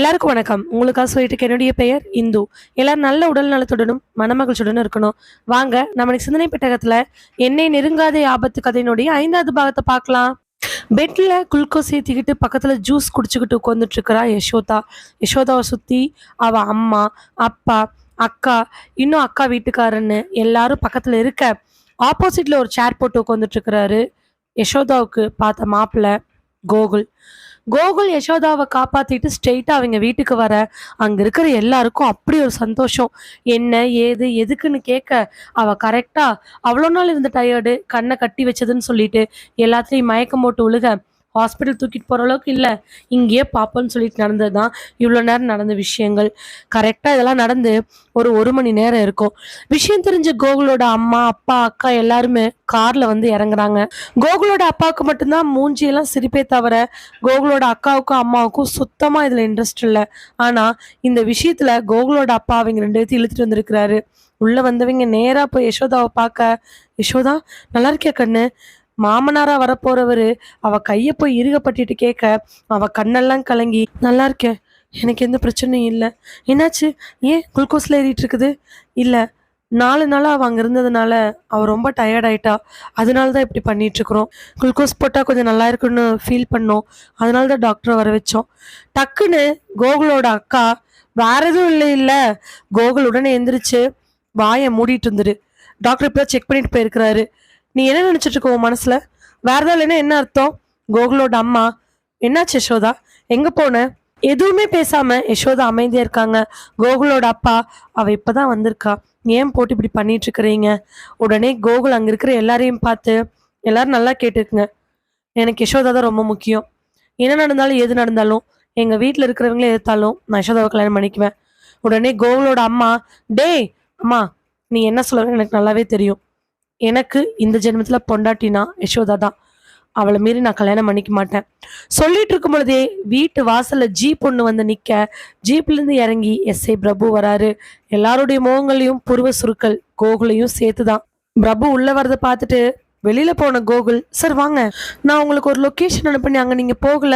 எல்லாருக்கும் வணக்கம். உங்களுக்காக சொல்லிட்டு என்னுடைய பெயர் இந்து. எல்லாரும் நல்ல உடல் நலத்துடனும் மனமகிழ்ச்சியுடனும் இருக்கணும். வாங்க நம்ம சிந்தனை பெட்டகத்துல என்னை நெருங்காத ஆபத்து கதையினுடைய ஐந்தாவது பாகத்தை பார்க்கலாம். பெட்டில் குளுக்கோஸ் ஏற்றிக்கிட்டு பக்கத்தில் ஜூஸ் குடிச்சுக்கிட்டு உட்காந்துட்டு இருக்கிறா யசோதா. யசோதாவை சுற்றி அவள் அம்மா அப்பா அக்கா இன்னும் அக்கா வீட்டுக்காரன்னு எல்லாரும் பக்கத்தில் இருக்க ஆப்போசிட்டில் ஒரு சேர் போட்டு உட்காந்துட்டு இருக்கிறாரு யசோதாவுக்கு பார்த்த மாப்பிள்ளை கோகுல். கோகுல் யசோதாவை காப்பாற்றிட்டு ஸ்ட்ரெயிட்டாக அவங்க வீட்டுக்கு வர அங்கே இருக்கிற எல்லாருக்கும் அப்படி ஒரு சந்தோஷம். என்ன ஏது எதுக்குன்னு கேட்க அவள் கரெக்டாக அவ்வளோ நாள் இருந்த டயர்டு கண்ணை கட்டி வச்சதுன்னு சொல்லிட்டு எல்லாத்துலேயும் மயக்கம் போட்டு விழுக ஹாஸ்பிட்டல் தூக்கிட்டு போகிற அளவுக்கு இல்லை. இங்கேயே பாப்போன்னு சொல்லிட்டு நடந்தது தான் இவ்வளோ நேரம் நடந்த விஷயங்கள். கரெக்டாக இதெல்லாம் நடந்து ஒரு ஒரு மணி நேரம் இருக்கும். விஷயம் தெரிஞ்ச கோகுலோட அம்மா அப்பா அக்கா எல்லாருமே காரில் வந்து இறங்குறாங்க. கோகுலோட அப்பாவுக்கு மட்டும்தான் மூஞ்சியெல்லாம் சிரிப்பே தவிர கோகுலோட அக்காவுக்கும் அம்மாவுக்கும் சுத்தமாக இதில் இன்ட்ரெஸ்ட் இல்லை. ஆனால் இந்த விஷயத்தில் கோகுலோட அப்பா அவங்க ரெண்டு பேர்த்தையும் இழுத்துட்டு வந்திருக்கிறாரு. உள்ளே வந்தவங்க நேராக போய் யசோதாவை பார்க்க யசோதா நல்லா இருக்கியா கண்ணு? மாமனாரா வரப்போறவரு அவ கைய போய் இறுகப்பட்டுட்டு கேட்க அவ கண்ணெல்லாம் கலங்கி நல்லா இருக்கேன். எனக்கு எந்த பிரச்சனையும் இல்லை. என்னாச்சு? ஏன் குளுக்கோஸ்ல ஏறிட்டு இருக்குது? இல்லை. நாலு நாளாக அவள் அங்கே இருந்ததுனால அவள் ரொம்ப டயர்ட் ஆயிட்டா. அதனால தான் இப்படி பண்ணிகிட்ருக்குறோம் குளுக்கோஸ் போட்டால் கொஞ்சம் நல்லா இருக்குன்னு ஃபீல் பண்ணோம். அதனால தான் டாக்டரை வர வச்சோம். டக்குன்னு கோகுலோட அக்கா வேற எதுவும் இல்லை இல்லை. கோகுல் உடனே எந்திரிச்சு வாயை மூடிட்டு இருந்துரு. டாக்டர் இப்போ செக் பண்ணிட்டு போயிருக்கிறாரு. நீ என்ன நினச்சிட்டு இருக்க உன் மனசுல? இல்லைன்னா என்ன அர்த்தம்? கோகுலோட அம்மா. என்னாச்சு யசோதா? எங்கே போன? எதுவுமே பேசாமல் யசோதா அமைதியாக இருக்காங்க. கோகுலோட அப்பா அவள் இப்போ தான் வந்திருக்கா. ஏன் போட்டு இப்படி பண்ணிட்டு இருக்கிறீங்க? உடனே கோகுல் அங்கே இருக்கிற எல்லாரையும் பார்த்து எல்லாரும் நல்லா கேட்டுக்குங்க எனக்கு யசோதா தான் ரொம்ப முக்கியம். என்ன நடந்தாலும் எது நடந்தாலும் எங்கள் வீட்டில் இருக்கிறவங்களே எதிர்த்தாலும் நான் யசோதாவை கல்யாணம் பண்ணிக்குவேன். உடனே கோகுலோட அம்மா டேய் அம்மா நீ என்ன சொல்ற எனக்கு நல்லாவே தெரியும். எனக்கு இந்த ஜென்மத்தில் பொண்டாட்டினா யசோதா தான். அவளை மீறி நான் கல்யாணம் பண்ணிக்க மாட்டேன். சொல்லிட்டு இருக்கும் பொழுதே வீட்டு வாசல்ல ஜீப் ஒன்று வந்து நிற்க ஜீப்லேருந்து இறங்கி எஸ்ஐ பிரபு வராரு. எல்லாருடைய முகங்களையும் புருவ சுருக்கள் கோகுலையும் சேர்த்து தான் பிரபு உள்ள வரத பார்த்துட்டு வெளியில போன கோகுல் சார் வாங்க நான் உங்களுக்கு ஒரு லொக்கேஷன் அனுப்பி அங்கே நீங்கள் போகல.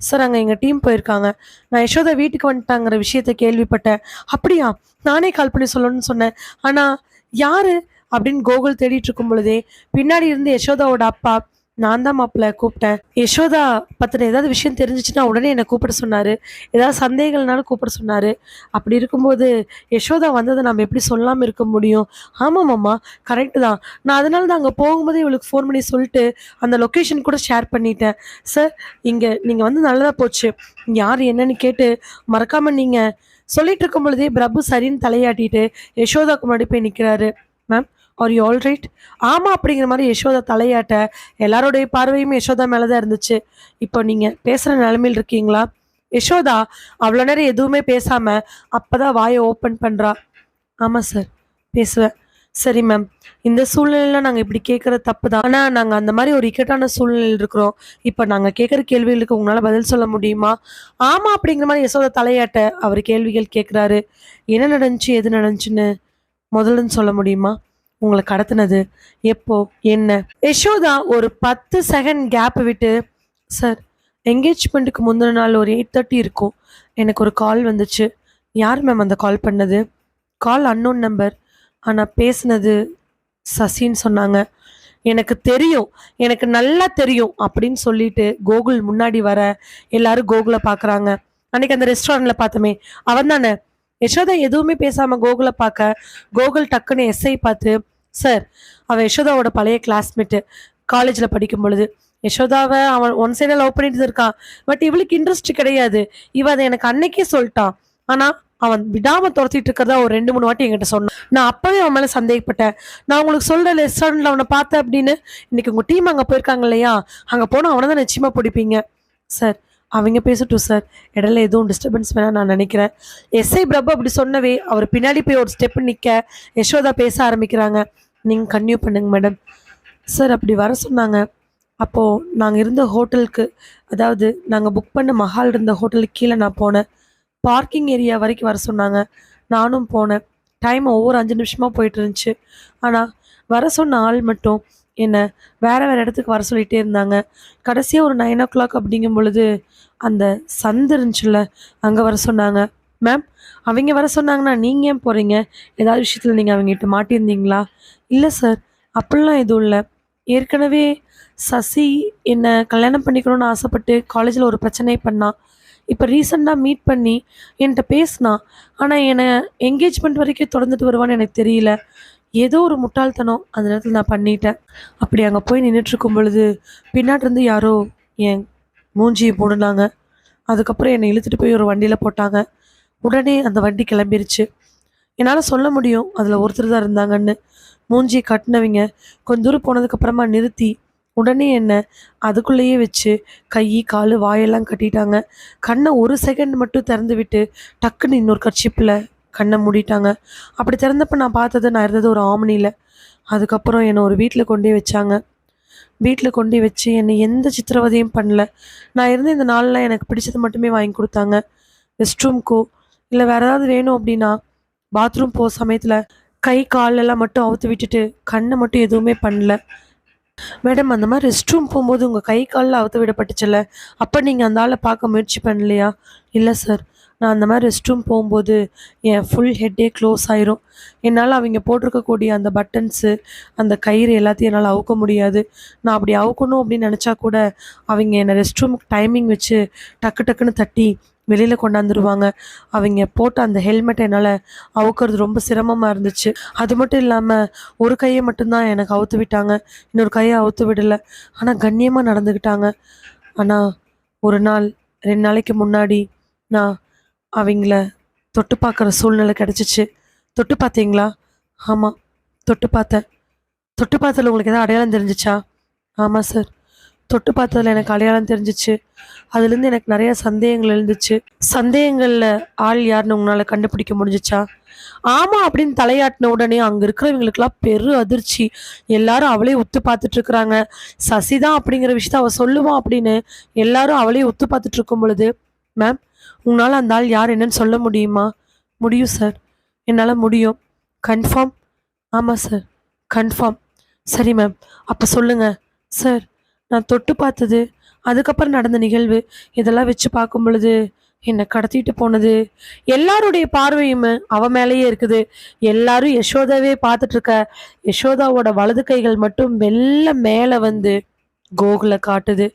சார் அங்கே எங்கள் டீம் போயிருக்காங்க. நான் யசோதா வீட்டுக்கு வந்துட்டாங்கிற விஷயத்த கேள்விப்பட்டேன். அப்படியா? நானே கால் பண்ணி சொல்லணும்னு சொன்னேன். ஆனால் யாரு? அப்படின்னு கோகுல் தேடிட்டு இருக்கும் பொழுதே பின்னாடி இருந்து யசோதாவோட அப்பா நான் தான் மாப்பிள்ள கூப்பிட்டேன். யசோதா பத்தின ஏதாவது விஷயம் தெரிஞ்சிச்சுன்னா உடனே என்னை கூப்பிட சொன்னார். ஏதாவது சந்தேகங்கள்னாலும் கூப்பிட சொன்னார். அப்படி இருக்கும்போது யசோதா வந்ததை நம்ம எப்படி சொல்லாமல் இருக்க முடியும்? ஆமாம் அம்மா கரெக்டு தான். நான் அதனால தான் அங்கே போகும்போதே இவளுக்கு ஃபோன் பண்ணி சொல்லிட்டு அந்த லொக்கேஷன் கூட ஷேர் பண்ணிட்டேன். சார் இங்கே நீங்கள் வந்து நல்லதாக போச்சு. யார் என்னன்னு கேட்டு மறக்காமல் நீங்கள் சொல்லிட்டு இருக்கும் பொழுதே பிரபு சரின்னு தலையாட்டிட்டு யசோதாக்கு முன்னாடி போய் நிற்கிறாரு ma'am are you all right ஆமாம் அப்படிங்கிற மாதிரி யசோதா தலையாட்ட எல்லாருடைய பார்வையும் யசோதா மேலே தான் இருந்துச்சு. இப்போ நீங்கள் பேசுகிற நிலமையில் இருக்கீங்களா? யசோதா அவ்வளோ நேரம் எதுவுமே பேசாமல் அப்போ தான் வாயை ஓப்பன் பண்ணுறா ஆமாம் சார் பேசுவேன் சரி மேம் இந்த சூழ்நிலையில் நாங்கள் இப்படி கேட்குற தப்பு தான். ஆனால் நாங்கள் அந்த மாதிரி ஒரு இக்கட்டான சூழ்நிலையில் இருக்கிறோம். இப்போ நாங்கள் கேட்குற கேள்விகளுக்கு உங்களால் பதில் சொல்ல முடியுமா? ஆமாம் அப்படிங்கிற மாதிரி யசோதா தலையாட்ட அவர் கேள்விகள் கேட்குறாரு என்ன நடந்துச்சு எது நடந்துச்சுன்னு முதல்லன்னு சொல்ல முடியுமா? உங்களை கடத்தினது. எப்போ? என்ன? யசோதா ஒரு பத்து செகண்ட் கேப் விட்டு சார் என்கேஜ்மெண்ட்டுக்கு முந்தின நாள் ஒரு எயிட் தேர்ட்டி இருக்கும். எனக்கு ஒரு கால் வந்துச்சு. யார் மேம் அந்த கால் பண்ணது? கால் அன்னோன் நம்பர் ஆனால் பேசினது சசின்னு சொன்னாங்க. எனக்கு தெரியும். எனக்கு நல்லா தெரியும். அப்படின்னு சொல்லிட்டு கோகுல் முன்னாடி வர எல்லாரும் கோகுலை பார்க்குறாங்க. அன்னைக்கு அந்த ரெஸ்டாரண்ட்டில் பார்த்தோமே அவன் தானே யசோதா எதுவுமே பேசாம கோகுலை பார்க்க கோகுல் டக்குன்னு எஸ்ஐ பார்த்து சார் அவன் யசோதாவோட பழைய கிளாஸ்மேட்டு காலேஜில் படிக்கும் பொழுது யசோதாவை அவன் ஒன் சைடாக லவ் பண்ணிட்டு இருக்கான். பட் இவளுக்கு இன்ட்ரெஸ்ட் கிடையாது. இவ அதை எனக்கு அன்னைக்கே சொல்லிட்டான் ஆனால் அவன் விடாமல் துரத்திட்டு இருக்கிறதா ஒரு ரெண்டு மூணு வாட்டி என்கிட்ட சொன்னான். நான் அப்பவே அவன் மேலே சந்தேகப்பட்டேன். நான் உங்களுக்கு சொல்கிற ரெஸ்டாரண்ட்ல அவனை பார்த்தேன் அப்படின்னு? இன்னைக்கு உங்கள் டீம் அங்கே போயிருக்காங்க இல்லையா? அங்கே போனால் அவனை தான் நிச்சயமாக பிடிப்பீங்க. சார் அவங்க பேசட்டும் சார் இடையில எதுவும் டிஸ்டர்பன்ஸ் வேணாம் நான் நினைக்கிறேன். எஸ்ஐ பிரபு அப்படி சொன்னவே அவர் பின்னாடி போய் ஒரு ஸ்டெப் நிற்க யசோதா பேச ஆரம்பிக்கிறாங்க. நீங்கள் கன்டினியூ பண்ணுங்க மேடம் சார் அப்படி வர சொன்னாங்க. அப்போது நாங்கள் இருந்த ஹோட்டலுக்கு அதாவது நாங்கள் புக் பண்ண மஹால் இருந்த ஹோட்டலுக்கு கீழே நான் போனேன். பார்க்கிங் ஏரியா வரைக்கும் வர சொன்னாங்க. நானும் போனேன். டைம் ஒவ்வொரு அஞ்சு நிமிஷமாக போயிட்டு இருந்துச்சு. ஆனால் வர சொன்ன ஆள் மட்டும் என்னை வேறு வேறு இடத்துக்கு வர சொல்லிகிட்டே இருந்தாங்க. கடைசியாக ஒரு நைன் ஓ கிளாக் அப்படிங்கும் பொழுது அந்த சந்து இருந்துச்சுல்ல அங்கே வர சொன்னாங்க. மேம் அவங்க வர சொன்னாங்கன்னா நீங்கள் ஏன் போகிறீங்க ஏதாவது விஷயத்தில் நீங்கள் அவங்ககிட்ட மாட்டியிருந்தீங்களா? இல்லை சார் அப்படிலாம் எதுவும் இல்லை. ஏற்கனவே சசி என்னை கல்யாணம் பண்ணிக்கணும்னு ஆசைப்பட்டு காலேஜில் ஒரு பிரச்சனை பண்ணான் இப்போ ரீசெண்டாக மீட் பண்ணி என்கிட்ட பேசினான் ஆனால் என்னை என்கேஜ்மெண்ட் வரைக்கும் தொடர்ந்துட்டு வருவான்னு எனக்கு தெரியல. ஏதோ ஒரு முட்டாள்தனம் அந்த நேரத்தில் நான் பண்ணிட்டேன். அப்படி அங்கே போய் நின்றுட்டுருக்கும் பொழுது பின்னாடி இருந்து யாரோ என் மூஞ்சியை போடுனாங்க அதுக்கப்புறம் என்னை இழுத்துட்டு போய் ஒரு வண்டியில் போட்டாங்க. உடனே அந்த வண்டி கிளம்பிருச்சு. என்னால் சொல்ல முடியும் அதில் ஒருத்தர் தான் இருந்தாங்கன்னு. மூஞ்சியை கட்டினவங்க கொஞ்ச தூரம் போனதுக்கப்புறமா நிறுத்தி உடனே என்ன அதுக்குள்ளேயே வச்சு கை கால் வாயெல்லாம் கட்டிட்டாங்க. கண்ணை ஒரு செகண்ட் மட்டும் திறந்து விட்டு டக்குன்னு இன்னொரு கட்சிப்பில் கண்ணை மூடிட்டாங்க. அப்படி திறந்தப்ப நான் பார்த்தது நான் இருந்தது ஒரு ஆமணியில். அதுக்கப்புறம் என்னை ஒரு வீட்டில் கொண்டு வச்சாங்க. வீட்டில் கொண்டு வச்சு என்னை எந்த சித்திரவதையும் பண்ணல. நான் இருந்த இந்த நாளில் எனக்கு பிடிச்சது மட்டுமே வாங்கி கொடுத்தாங்க. ரெஸ்ட் ரூம்க்கோ இல்லை வேறு ஏதாவது வேணும் அப்படின்னா பாத்ரூம் போக சமயத்தில் கை காலெல்லாம் மட்டும் அவுத்து விட்டுட்டு கண்ணை மட்டும் எதுவுமே பண்ணல. மேடம் அந்த மாதிரி ரெஸ்ட் ரூம் போகும்போது உங்கள் கை காலில் அவுத்து விடப்பட்டுச்சுல்ல? அப்போ நீங்கள் அந்த ஆளை பார்க்க முயற்சி பண்ணலையா? இல்லை சார். நான் அந்த மாதிரி ரெஸ்ட் ரூம் போகும்போது என் ஃபுல் ஹெட்டே க்ளோஸ் ஆயிரும். என்னால் அவங்க போட்டிருக்கக்கூடிய அந்த பட்டன்ஸு அந்த கயிறு எல்லாத்தையும் என்னால் அவுக்க முடியாது. நான் அப்படி அவுக்கணும் அப்படின்னு நினச்சா கூட அவங்க என்னை ரெஸ்ட் ரூம் டைமிங் வச்சு டக்கு டக்குன்னு தட்டி வெளியில் கொண்டாந்துருவாங்க. அவங்க போட்ட அந்த ஹெல்மெட்டை என்னால் அவுக்கிறது ரொம்ப சிரமமாக இருந்துச்சு. அது மட்டும் இல்லாமல் ஒரு கையை மட்டும்தான் எனக்கு அவுத்து விட்டாங்க. இன்னொரு கையை அவுத்து விடலை. ஆனால் கண்ணியமாக நடந்துக்கிட்டாங்க ஆனால் ஒரு நாள் ரெண்டு நாளைக்கு முன்னாடி நான் அவங்கள தொட்டு பார்க்குற சூழ்நிலை கிடச்சிச்சு. தொட்டு பார்த்தீங்களா? ஆமாம் தொட்டு பார்த்தேன். தொட்டு பார்த்ததில் உங்களுக்கு எதாவது அடையாளம் தெரிஞ்சிச்சா? ஆமாம் சார் தொட்டு பார்த்ததில் எனக்கு அடையாளம் தெரிஞ்சிச்சு. அதுலேருந்து எனக்கு நிறைய சந்தேகங்கள் இருந்துச்சு சந்தேகங்களில் ஆள் யாருன்னு உங்களால் கண்டுபிடிக்க முடிஞ்சிச்சா? ஆமாம் அப்படின்னு தலையாட்டின உடனே அங்கே இருக்கிறவங்களுக்கெல்லாம் பெரு அதிர்ச்சி. எல்லாரும் அவளே உத்து பார்த்துட்ருக்குறாங்க சசிதான் சசி தான் அப்படிங்கிற விஷயத்த அவள் சொல்லுவான் அப்படின்னு எல்லாரும் அவளே உத்து பார்த்துட்ருக்கும் பொழுது மேம் உங்களால் அந்த ஆள் யார் என்னன்னு சொல்ல முடியுமா? முடியும் சார் என்னால் முடியும். கன்ஃபார்ம் ஆமாம் சார் கன்ஃபார்ம் சரி மேம் அப்போ சொல்லுங்கள் சார் நான் தொட்டு பார்த்தது அதுக்கப்புறம் நடந்த நிகழ்வு இதெல்லாம் வச்சு பார்க்கும் பொழுது என்னை கடத்திட்டு போனது. எல்லாருடைய பார்வையும் அவ மேலேயே இருக்குது. எல்லாரும் யசோதாவே பார்த்துட்டு இருக்க யசோதாவோட வலது கைகள் மட்டும் மெல்ல மேலே வந்து கோகுலை காட்டுது.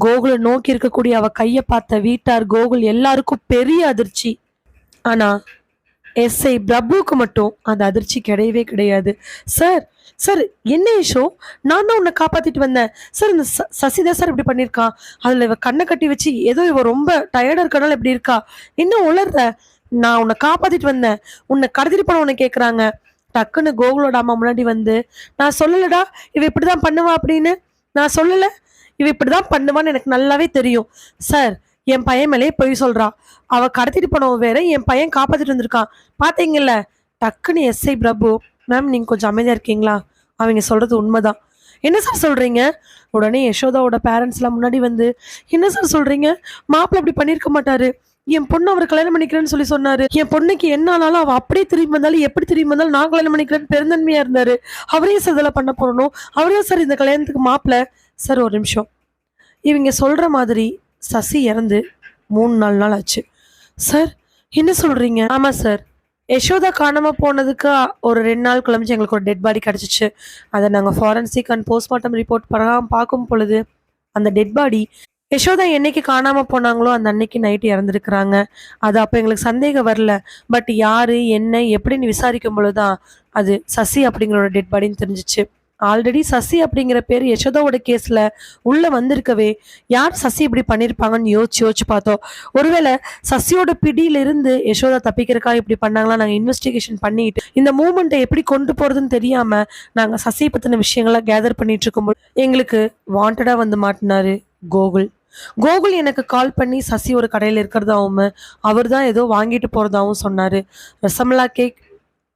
கோகுலை நோக்கி இருக்கக்கூடிய அவ கையை பார்த்த வீட்டார் கோகுல் எல்லாருக்கும் பெரிய அதிர்ச்சி. ஆனா எஸ்ஐ பிரபுவுக்கு மட்டும் அந்த அதிர்ச்சி கிடையவே கிடையாது. சார் சார் என்ன இஷோ நான் தான் உன்னை காப்பாத்திட்டு வந்தேன். சார் இந்த ச- சசிதா சார் இப்படி பண்ணியிருக்கான் அதில் இவ கண்ணை கட்டி வச்சு ஏதோ இவ ரொம்ப டயர்டாக இருக்கனால இப்படி இருக்கா? என்ன உளர்ற? நான் உன்னை காப்பாத்திட்டு வந்தேன். உன்னை கடத்திட்டு போன உன்னை கேட்குறாங்க டக்குன்னு கோகுலோட அம்மா முன்னாடி வந்து நான் சொல்லலடா இவ இப்படிதான் பண்ணுவா அப்படின்னு. நான் சொல்லலை. இவ இப்படிதான் பண்ணுவான்னு எனக்கு நல்லாவே தெரியும். சார் என் பையன் மேலே பொய் சொல்றா. அவ கடத்திட்டு போனவன் வேற என் பையன் காப்பாத்திட்டு வந்திருக்கான் பாத்தீங்கல்ல? டக்குன்னு எஸ்ஐ பிரபு. மேம் நீங்க கொஞ்சம் அமைதியா இருக்கீங்களா? அவங்க சொல்றது உண்மைதான். என்ன சார் சொல்கிறீங்க உடனே யசோதாவோட பேரண்ட்ஸ்லாம் முன்னாடி வந்து என்ன சார் சொல்கிறீங்க மாப்பிள்ளை அப்படி பண்ணியிருக்க மாட்டாரு. என் பொண்ணு அவர் கல்யாணம் பண்ணிக்கிறேன்னு சொல்லி சொன்னாரு. என் பொண்ணுக்கு என்ன ஆனாலும் அவள் அப்படியே திரும்பி வந்தாலும் எப்படி திரும்பி வந்தாலும் நான் கல்யாணம் பண்ணிக்கிறேன்னு பெருந்தன்மையாக இருந்தார். அவரே சார் இதெல்லாம் பண்ண போகணும் அவரே சார் இந்த கல்யாணத்துக்கு மாப்பிள்ளை. சார் ஒரு நிமிஷம். இவங்க சொல்கிற மாதிரி சசி இறந்து மூணு நாலு நாள் ஆச்சு. சார் என்ன சொல்கிறீங்க ஆமாம் சார். யசோதா காணாமல் போனதுக்கு ஒரு ரெண்டு நாள் கிளம்பிச்சு எங்களுக்கு ஒரு டெட் பாடி கிடச்சிச்சு. அதை நாங்கள் ஃபாரன்சிக் அண்ட் போஸ்ட்மார்ட்டம் ரிப்போர்ட் பரம் பார்க்கும் பொழுது அந்த டெட் பாடி யசோதா என்னைக்கு காணாமல் போனாங்களோ அந்த அன்னைக்கு நைட்டு இறந்துருக்குறாங்க. அது அப்போ எங்களுக்கு சந்தேகம் வரல. பட் யார் என்ன எப்படின்னு விசாரிக்கும் பொழுது தான் அது சசி அப்படிங்கிற டெட் பாடின்னு தெரிஞ்சிச்சு. ஆல்ரெடி சசி அப்படிங்கிற பேர் யசோதாவோட கேஸில் உள்ளே வந்திருக்கவே. யார் சசி இப்படி பண்ணியிருப்பாங்கன்னு யோசிச்சு யோசிச்சு பார்த்தோம். ஒருவேளை சசியோட பிடியிலிருந்து யசோதா தப்பிக்கிறக்கா இப்படி பண்ணாங்களா? நாங்கள் இன்வெஸ்டிகேஷன் பண்ணிட்டு இந்த மூமெண்ட்டை எப்படி கொண்டு போகிறதுன்னு தெரியாமல் நாங்கள் சசியை பற்றின விஷயங்களை கேதர் பண்ணிட்டு இருக்கும்போது எங்களுக்கு வாண்டடாக வந்து மாட்டினாரு கோகுல். கோகுல் எனக்கு கால் பண்ணி சசி ஒரு கடையில் இருக்கிறதாவும் அவர் தான் ஏதோ வாங்கிட்டு போகிறதாவும் சொன்னார். ரசமலா கேக்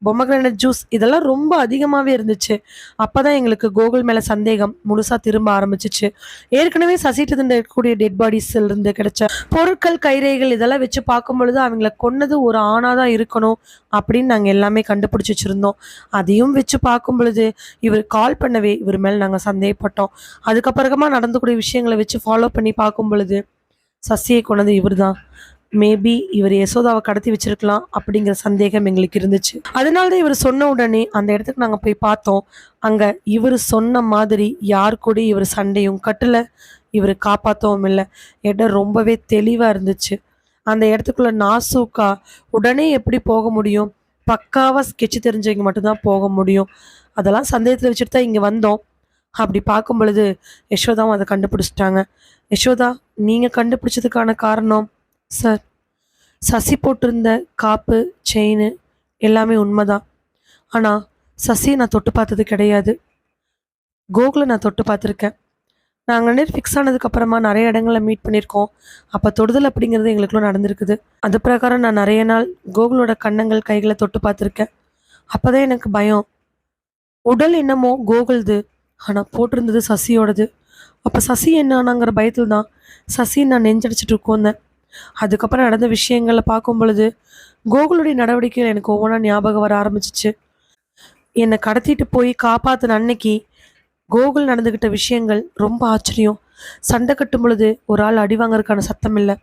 பொமக்ரானட் ஜூஸ் இதெல்லாம் ரொம்ப அதிகமாகவே இருந்துச்சு. அப்போ தான் எங்களுக்கு கோகுல் மேலே சந்தேகம் முழுசாக திரும்ப ஆரம்பிச்சிச்சு. ஏற்கனவே சசிட்டு இருக்கக்கூடிய டெட் பாடிஸில் இருந்து கிடைச்ச பொருட்கள் கைரைகள் இதெல்லாம் வச்சு பார்க்கும் பொழுது அவங்கள கொன்னது ஒரு ஆணாக தான் இருக்கணும் அப்படின்னு நாங்கள் எல்லாமே கண்டுபிடிச்சி வச்சுருந்தோம். அதையும் வச்சு பார்க்கும் பொழுது இவர் கால் பண்ணவே இவர் மேலே நாங்கள் சந்தேகப்பட்டோம். அதுக்கப்புறமா நடந்துக்கூடிய விஷயங்களை வச்சு ஃபாலோ பண்ணி பார்க்கும் பொழுது சசியை கொண்டது இவர் தான் மேபி இவர் யசோதாவை கடத்தி வச்சிருக்கலாம் அப்படிங்கிற சந்தேகம் எங்களுக்கு இருந்துச்சு. அதனால தான் இவர் சொன்ன உடனே அந்த இடத்துக்கு நாங்கள் போய் பார்த்தோம். அங்கே இவர் சொன்ன மாதிரி யார் கூட இவர் சண்டையும் கட்டலை. இவர் காப்பாற்றவும் இல்லை. இடம் ரொம்பவே தெளிவாக இருந்துச்சு. அந்த இடத்துக்குள்ள நாசூக்கா உடனே எப்படி போக முடியும்? பக்காவாக ஸ்கெட்ச் தெரிஞ்சவங்க மட்டும்தான் போக முடியும். அதெல்லாம் சந்தேகத்தில் வச்சுட்டு தான் இங்கே வந்தோம். அப்படி பார்க்கும் பொழுது யசோதாவும் அதை கண்டுபிடிச்சிட்டாங்க. யசோதா நீங்கள் கண்டுபிடிச்சதுக்கான காரணம்? சார் சசி போட்டிருந்த காப்பு செயின் எல்லாமே உண்மைதான். ஆனால் சசியை நான் தொட்டு பார்த்தது கிடையாது. கோகுலை நான் தொட்டு பார்த்துருக்கேன். நாங்கள் நேர் ஃபிக்ஸ் ஆனதுக்கப்புறமா நிறைய இடங்களில் மீட் பண்ணியிருக்கோம். அப்போ தொடுதல் அப்படிங்கிறது எங்களுக்குள்ள நடந்திருக்குது. அது பிரகாரம் நான் நிறைய நாள் கோகுலோட கன்னங்கள் கைகளை தொட்டு பார்த்துருக்கேன். அப்போ தான் எனக்கு பயம். உடல் என்னமோ கோகுல்து ஆனால் போட்டிருந்தது சசியோடது. அப்போ சசி என்னானாங்கிற பயத்தில் தான் சசி நான் நெஞ்சடிச்சிட்டு இருக்கோந்தேன் அதுக்கப்புறம் நடந்த விஷயங்களை பார்க்கும் பொழுது கோகுலுடைய நடவடிக்கைகள் எனக்கு ஒவ்வொன்றா ஞாபகம் வர ஆரம்பிச்சிச்சு. என்னை கடத்திட்டு போய் காப்பாற்றின அன்னைக்கு கோகுல் நடந்துக்கிட்ட விஷயங்கள் ரொம்ப ஆச்சரியம். சண்டை கட்டும் பொழுது ஒரு ஆள் அடி வாங்கறதுக்கான சத்தம் இல்லை.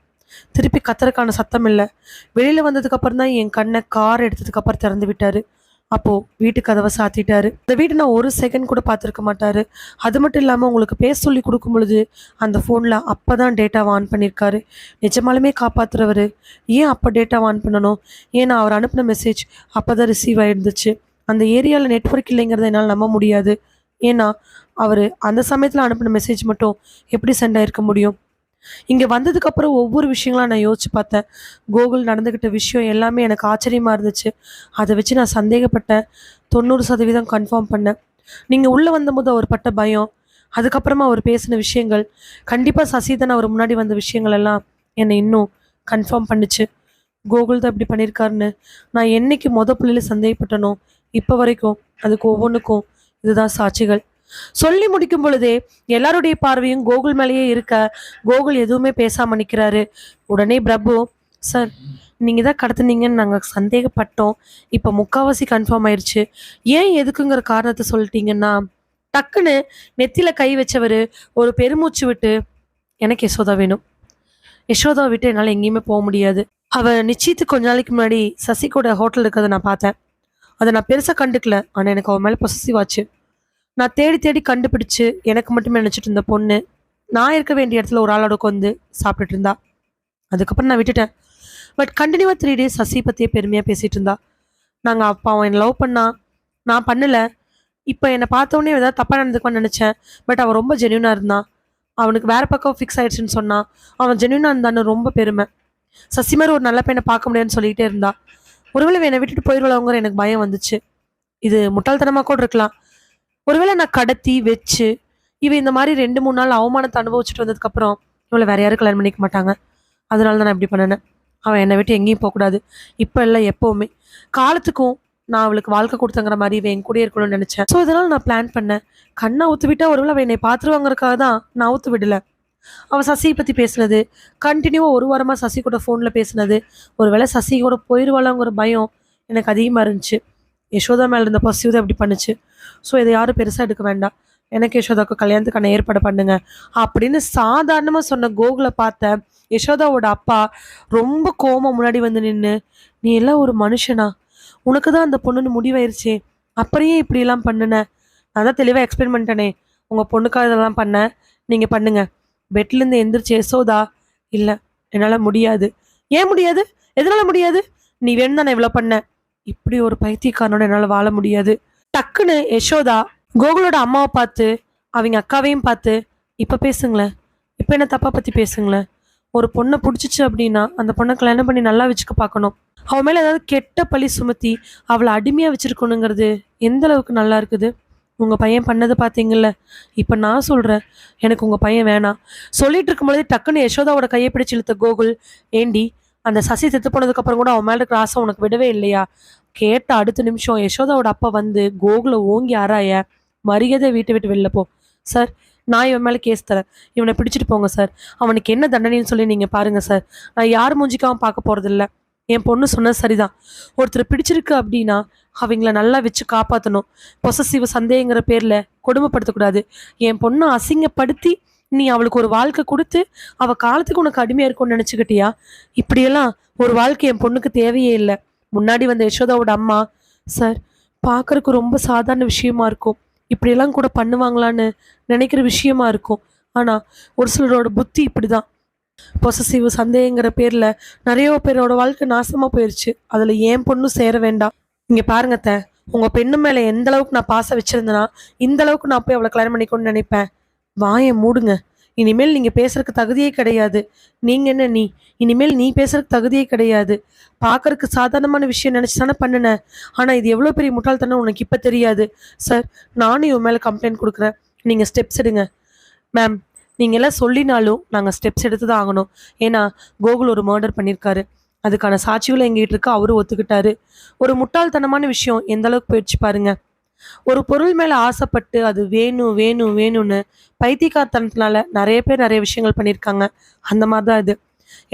திருப்பி கத்துறதுக்கான சத்தம் இல்லை. வெளியில் வந்ததுக்கப்புறம் தான் என் கண்ணை கார் எடுத்ததுக்கப்புறம் திறந்து விட்டார். அப்போ வீட்டு கதவை சாத்திட்டாரு. இந்த வீட்டை நான் ஒரு செகண்ட் கூட பார்த்துருக்க மாட்டாரு. அது மட்டும் இல்லாமல் உங்களுக்கு பேச சொல்லி கொடுக்கும் பொழுது அந்த ஃபோனில் அப்போ தான் டேட்டாவை ஆன் பண்ணியிருக்காரு நிஜமாலுமே காப்பாத்துறவர். ஏன் அப்போ டேட்டாவை ஆன் பண்ணணும்? ஏன்னா அவர் அனுப்பின மெசேஜ் அப்போ தான் ரிசீவ் ஆயிருந்துச்சு. அந்த ஏரியாவில் நெட்ஒர்க் இல்லைங்கிறத என்னால் நம்ப முடியாது. ஏன்னா அவர் அந்த சமயத்தில் அனுப்பின மெசேஜ் மட்டும் எப்படி சென்ட் ஆயிருக்க முடியும்? இங்கே வந்ததுக்கப்புறம் ஒவ்வொரு விஷயங்களா நான் யோசிச்சு பார்த்தேன். கோகுல் நடந்துக்கிட்ட விஷயம் எல்லாமே எனக்கு ஆச்சரியமாக இருந்துச்சு. அதை வச்சு நான் சந்தேகப்பட்டேன். தொண்ணூறு சதவீதம் கன்ஃபார்ம் பண்ணேன். நீங்கள் உள்ளே வந்தபோது அவர் பட்ட பயம் அதுக்கப்புறமா அவர் பேசின விஷயங்கள் கண்டிப்பாக சசிதன் அவர் முன்னாடி வந்த விஷயங்கள் எல்லாம் என்னை இன்னும் கன்ஃபார்ம் பண்ணுச்சு. கோகுல் தான் இப்படி பண்ணியிருக்காருன்னு நான் என்னைக்கு மொத பிள்ளையில சந்தேகப்பட்டனோ இப்போ வரைக்கும் அதுக்கு ஒவ்வொன்றுக்கும் இதுதான் சாட்சிகள். சொல்லி முடிக்கும் பொழுதே எல்லாருடைய பார்வையும் கோகுல் மேலேயே இருக்க கோகுல் எதுவுமே பேசாம நிற்கிறாரு உடனே பிரபு சார் நீங்கள் தான் கடத்துனீங்கன்னு நாங்கள் சந்தேகப்பட்டோம். இப்போ முக்காவாசி கன்ஃபார்ம் ஆயிடுச்சு ஏன் எதுக்குங்கிற காரணத்தை சொல்லிட்டீங்கன்னா டக்குன்னு நெத்தியில் கை வச்சவர் ஒரு பெருமூச்சு விட்டு எனக்கு யசோதா வேணும். யசோதா விட்டு என்னால் எங்கேயுமே போக முடியாது. அவள் நிச்சயத்துக்கு கொஞ்ச நாளைக்கு முன்னாடி சசிகோட ஹோட்டல் இருக்கிறத நான் பார்த்தேன். அதை நான் பெருசாக கண்டுக்கல. ஆனால் எனக்கு அவன் மேலே பொசசிவாச்சு நான் தேடி தேடி கண்டுபிடிச்சு எனக்கு மட்டுமே நினச்சிட்டு இருந்த பொண்ணு நான் இருக்க வேண்டிய இடத்துல ஒரு ஆளோட உட்காந்து சாப்பிட்டுட்டு இருந்தா. அதுக்கப்புறம் நான் விட்டுட்டேன். பட் கண்டினியூவாக த்ரீ டேஸ் சசி பற்றியே பெருமையாக பேசிகிட்டு இருந்தா. நாங்கள் அப்பா அவன் என்னை லவ் பண்ணா. நான் பண்ணலை. இப்போ என்னை பார்த்தோன்னே ஏதாவது தப்பாக நடந்துக்குவான்னு நினச்சேன். பட் அவன் ரொம்ப ஜென்யூனாக இருந்தான் அவனுக்கு வேறு பக்கம் ஃபிக்ஸ் ஆயிடுச்சுன்னு சொன்னான் அவன் ஜென்யூனாக இருந்தான்னு ரொம்ப பெருமை. சசி மாதிரி ஒரு நல்ல பையனை பார்க்க முடியாதுன்னு சொல்லிக்கிட்டே இருந்தா. ஒருவேளை என்னை விட்டுட்டு போயிடுவாங்கிற எனக்கு பயம் வந்துச்சு. இது முட்டாள்தனமாக கூட இருக்கலாம். ஒருவேளை நான் கடத்தி வச்சு இவ இந்த மாதிரி ரெண்டு மூணு நாள் அவமானத்தை அனுபவிச்சுட்டு வந்ததுக்கப்புறம் இவளை வேற யாரும் கல்யாணம் பண்ணிக்க மாட்டாங்க. அதனால தான் நான் இப்படி பண்ணினேன். அவன் என்னை விட்டு எங்கேயும் போகக்கூடாது இப்போ இல்லை எப்போவுமே. காலத்துக்கும் நான் அவளுக்கு வாழ்க்கை கொடுத்தங்கிற மாதிரி இவன் என் கூடயே இருக்கணும்னு நினச்சேன். ஸோ இதனால் நான் பிளான் பண்ணேன். கண்ணை ஊற்று விட்டால் ஒருவேளை அவன் என்னை பார்த்துருவாங்கிறக்காக தான் நான் ஊற்று விடலை. அவள் சசியை பற்றி பேசுனது கண்டினியூவாக ஒரு வாரமாக சசி கூட ஃபோனில் பேசுனது. ஒருவேளை சசி கூட போயிடுவாளாங்கிற பயம் எனக்கு அதிகமாக இருந்துச்சு. யசோதா மேலே இருந்த பசிவு அப்படி பண்ணுச்சு. ஸோ இதை யாரும் பெருசாக எடுக்க வேண்டாம். எனக்கு யசோதாவுக்கு கல்யாணத்துக்கான ஏற்பாடு பண்ணுங்க. அப்படின்னு சாதாரணமாக சொன்ன கோகுலை பார்த்த யசோதாவோட அப்பா ரொம்ப கோமம் முன்னாடி வந்து நின்று நீ எல்லாம் ஒரு மனுஷனா? உனக்கு தான் அந்த பொண்ணுன்னு முடிவாயிருச்சே. அப்புறையே இப்படியெல்லாம் பண்ணுன? நான் தான் தெளிவாக எக்ஸ்பிளைன் பண்ணிட்டேனே. உங்கள் பொண்ணுக்காக இதெல்லாம் பண்ணேன் நீங்கள் பண்ணுங்க. பெட்லேருந்து எந்திரிச்சு யசோதா இல்லை. என்னால் முடியாது. ஏன் முடியாது? எதனால முடியாது? நீ வேணும் நான் இவ்வளோ பண்ண. இப்படி ஒரு பைத்தியக்காரனோட என்னால் வாழ முடியாது. டக்குன்னு யசோதா கோகுலோட அம்மாவை பார்த்து அவங்க அக்காவையும் பார்த்து இப்போ பேசுங்களேன். இப்போ என்ன தப்பாக பற்றி பேசுங்களேன்? ஒரு பொண்ணை பிடிச்சிச்சு அப்படின்னா அந்த பொண்ணை கல்யாணம் பண்ணி நல்லா வச்சுக்க பார்க்கணும். அவன் மேலே ஏதாவது கெட்ட பழி சுமத்தி அவளை அடிமையாக வச்சுருக்கணுங்கிறது எந்த அளவுக்கு நல்லா இருக்குது? உங்கள் பையன் பண்ணது பார்த்தீங்கல்ல? இப்போ நான் சொல்கிறேன் எனக்கு உங்கள் பையன் வேணாம். சொல்லிட்டு இருக்கும்போதே டக்குன்னு யசோதாவோட கையை பிடிச்சி இழுத்த கோகுல் ஏண்டி அந்த சசி செத்து போனதுக்கு அப்புறம் கூட அவன் மேல இருக்கிற ஆசை உனக்கு விடவே இல்லையா? கேட்ட அடுத்த நிமிஷம் யசோதாவோட அப்பா வந்து கோகுல ஓங்கி ஆராய மரியாதை வீட்டை விட்டு வெளில போ. சார் நான் இவன் மேலே கேஸ் தரேன். இவனை பிடிச்சிட்டு போங்க சார் அவனுக்கு என்ன தண்டனைன்னு சொல்லி நீங்கள் பாருங்கள் சார் நான் யார் மூஞ்சிக்காவும் பார்க்க போகிறதில்ல என் பொண்ணு சொன்னது சரிதான். ஒருத்தர் பிடிச்சிருக்கு அப்படின்னா அவங்கள நல்லா வச்சு காப்பாற்றணும் பொசசிவ சந்தேகங்கிற பேரில் கொடுமைப்படுத்தக்கூடாது. என் பொண்ணை அசிங்கப்படுத்தி நீ அவளுக்கு ஒரு வாழ்க்கை கொடுத்து அவ காலத்துக்கு உனக்கு அடிமையா இருக்கும்னு நினைச்சுக்கிட்டியா? இப்படியெல்லாம் ஒரு வாழ்க்கை என் பொண்ணுக்கு தேவையே இல்லை. முன்னாடி வந்த யசோதாவோட அம்மா சார் பார்க்கறக்கு ரொம்ப சாதாரண விஷயமா இருக்கும். இப்படியெல்லாம் கூட பண்ணுவாங்களான்னு நினைக்கிற விஷயமா இருக்கும். ஆனா ஒரு சிலரோட புத்தி இப்படிதான். பொசசிவ் சந்தேகங்கிற பேர்ல நிறைய பேரோட வாழ்க்கை நாசமா போயிருச்சு. அதுல ஏன் பொண்ணும் சேர வேண்டாம். இங்க பாருங்க அத்தை, உங்க பெண்ணு மேல எந்த அளவுக்கு நான் பாசம் வச்சிருந்தேனா இந்த அளவுக்கு நான் போய் அவளை கல்யாணம் பண்ணிக்கணும்னு நினைப்பேன். வாயை மூடுங்க. இனிமேல் நீங்கள் பேசுறதுக்கு தகுதியே கிடையாது. நீங்கள் என்ன நீ? இனிமேல் நீ பேசுறதுக்கு தகுதியே கிடையாது. பார்க்கறதுக்கு சாதாரணமான விஷயம் நினச்சி தானே பண்ணின? ஆனால் இது எவ்வளோ பெரிய முட்டாள்தனம் உனக்கு இப்போ தெரியாது. சார் நானும் இவன் மேலே கம்ப்ளைண்ட் கொடுக்குறேன். நீங்கள் ஸ்டெப்ஸ் எடுங்க. மேம் நீங்கள் எல்லாம் சொல்லினாலும் நாங்கள் ஸ்டெப்ஸ் எடுத்து தான் ஆகணும். ஏன்னா கோகுல் ஒரு மர்டர் பண்ணியிருக்காரு அதுக்கான சாட்சிகளும் எங்கிட்ட இருக்கு. அவரும் ஒத்துக்கிட்டாரு. ஒரு முட்டாள்தனமான விஷயம் எந்த அளவுக்கு போயிடுச்சு பாருங்கள் ஒரு பொருள் மேலே ஆசைப்பட்டு அது வேணும் வேணும் வேணும்னு பைத்தியக்காரத்தனத்தினால நிறைய பேர் நிறைய விஷயங்கள் பண்ணியிருக்காங்க. அந்த மாதிரி தான் இது.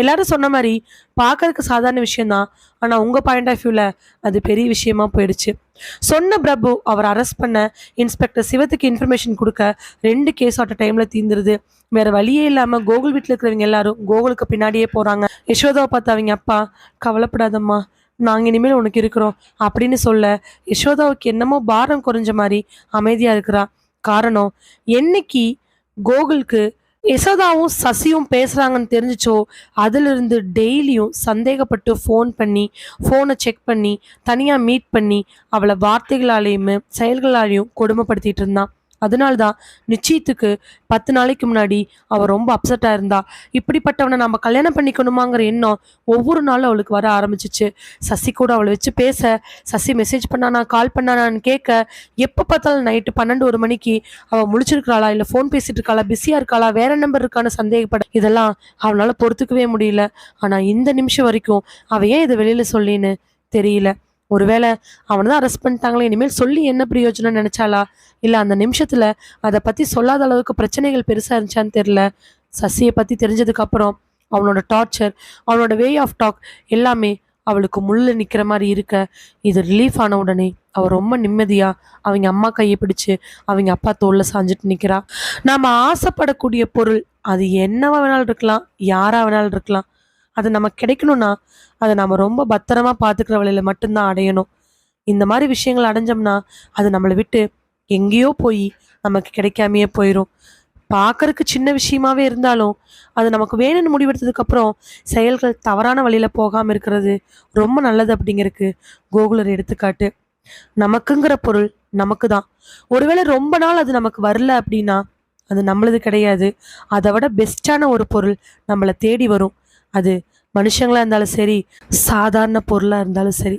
எல்லாரும் சொன்ன மாதிரி பார்க்கறதுக்கு சாதாரண விஷயம்தான். ஆனால் உங்க பாயிண்ட் ஆஃப் வியூவில் அது பெரிய விஷயமா போயிடுச்சு. சொன்ன பிரபு அவர் அரெஸ்ட் பண்ண இன்ஸ்பெக்டர் சிவத்துக்கு இன்ஃபர்மேஷன் கொடுக்க ரெண்டு கேஸ் அட்ட டைம்ல தீந்துருது. வேற வழியே இல்லாமல் கோகுல் வீட்டில் இருக்கிறவங்க எல்லாரும் கோகுலுக்கு பின்னாடியே போறாங்க. யசோதாவை பார்த்து அவங்க அப்பா கவலைப்படாதம்மா. நாங்கள் இனிமேல் உனக்கு இருக்கிறோம் அப்படின்னு சொல்ல யசோதாவுக்கு என்னமோ பாரம் குறைஞ்ச மாதிரி அமைதியாக இருக்கிறா. காரணம் என்னைக்கு கோகுலுக்கு யசோதாவும் சசியும் பேசுகிறாங்கன்னு தெரிஞ்சுச்சோ அதிலிருந்து டெய்லியும் சந்தேகப்பட்டு ஃபோன் பண்ணி ஃபோனை செக் பண்ணி தனியாக மீட் பண்ணி அவளை வார்த்தைகளாலேயுமே செயல்களாலேயும் கொடுமைப்படுத்திகிட்டு இருந்தான். அதனால்தான் நிச்சயத்துக்கு பத்து நாளைக்கு முன்னாடி அவள் ரொம்ப அப்செட்டாக இருந்தா. இப்படிப்பட்டவனை நம்ம கல்யாணம் பண்ணிக்கணுமாங்கிற எண்ணம் ஒவ்வொரு நாளும் அவளுக்கு வர ஆரம்பிச்சிச்சு. சசி கூட அவளை வச்சு பேச சசி மெசேஜ் பண்ணானா கால் பண்ணானான்னு கேட்க எப்போ பார்த்தாலும் நைட்டு பன்னெண்டு ஒரு மணிக்கு அவள் முழிச்சிருக்காளா இல்லை ஃபோன் பேசிட்டு இருக்காளா பிஸியாக இருக்காளா வேற நம்பர் இருக்கான்னு சந்தேகப்பட இதெல்லாம் அவனால் பொறுத்துக்கவே முடியல. ஆனால் இந்த நிமிஷம் வரைக்கும் அவ ஏன் இதை வெளியில் சொல்லின்னு தெரியல. ஒருவேளை அவனை தான் அரெஸ்ட் பண்ணிட்டாங்களே இனிமேல் சொல்லி என்ன பிரயோஜனம் நினைச்சாளா? இல்லை அந்த நிமிஷத்தில் அதை பற்றி சொல்லாத அளவுக்கு பிரச்சனைகள் பெருசாக இருந்துச்சான்னு தெரில சசியை பற்றி தெரிஞ்சதுக்கப்புறம் அவனோட டார்ச்சர் அவனோட வே ஆஃப் டாக் எல்லாமே அவளுக்கு முள்ள நிற்கிற மாதிரி இருக்க. இது ரிலீஃப் ஆன உடனே அவள் ரொம்ப நிம்மதியாக அவங்க அம்மா கையை பிடிச்சு அவங்க அப்பா தோல்ல சாஞ்சிட்டு நிற்கிறா நாம் ஆசைப்படக்கூடிய பொருள் அது என்னவா வேணாலும் இருக்கலாம் யாராக வேணாலும் இருக்கலாம். அது நமக்கு கிடைக்கணும்னா அதை நம்ம ரொம்ப பத்திரமா பார்த்துக்கிற வழியில மட்டும்தான் அடையணும். இந்த மாதிரி விஷயங்கள் அடைஞ்சோம்னா அது நம்மளை விட்டு எங்கேயோ போய் நமக்கு கிடைக்காமையே போயிடும் பார்க்கறதுக்கு சின்ன விஷயமாவே இருந்தாலும் அது நமக்கு வேணும்னு முடிவெடுத்ததுக்கப்புறம் செயல்கள் தவறான வழியில் போகாமல் இருக்கிறது ரொம்ப நல்லது அப்படிங்கிறதுக்கு கோகுலர் எடுத்துக்காட்டு. நமக்குங்கிற பொருள் நமக்கு தான் ஒருவேளை ரொம்ப நாள் அது நமக்கு வரல அப்படின்னா அது நம்மளது கிடையாது. அதை விட பெஸ்டான ஒரு பொருள் நம்மளை தேடி வரும். அது மனுஷங்களாக இருந்தாலும் சரி சாதாரண பொருளாக இருந்தாலும் சரி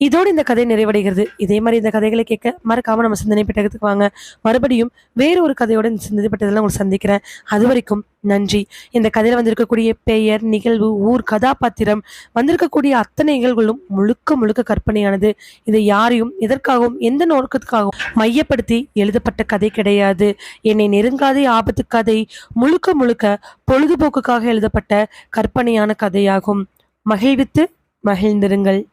இதோடு இந்த கதை நிறைவடைகிறது. இதே மாதிரி இந்த கதைகளை கேட்க மறக்காம நம்ம சிந்தனை பெட்டகத்துக்கு வாங்க. மறுபடியும் வேறு ஒரு கதையோட இந்த சிந்தனை பெட்டகத்தில் உங்களை சந்திக்கிறேன். அது வரைக்கும் நன்றி. இந்த கதையில வந்திருக்கக்கூடிய பெயர் நிகழ்வு ஊர் கதாபாத்திரம் வந்திருக்கக்கூடிய அத்தனை நிகழ்வுகளும் முழுக்க முழுக்க கற்பனையானது. இதை யாரையும் எதற்காகவும் எந்த நோக்கத்துக்காகவும் மையப்படுத்தி எழுதப்பட்ட கதை கிடையாது. என்னை நெருங்காதே ஆபத்து கதை முழுக்க முழுக்க பொழுதுபோக்குக்காக எழுதப்பட்ட கற்பனையான கதையாகும். மகிழ்வித்து மகிழ்ந்திருங்கள்.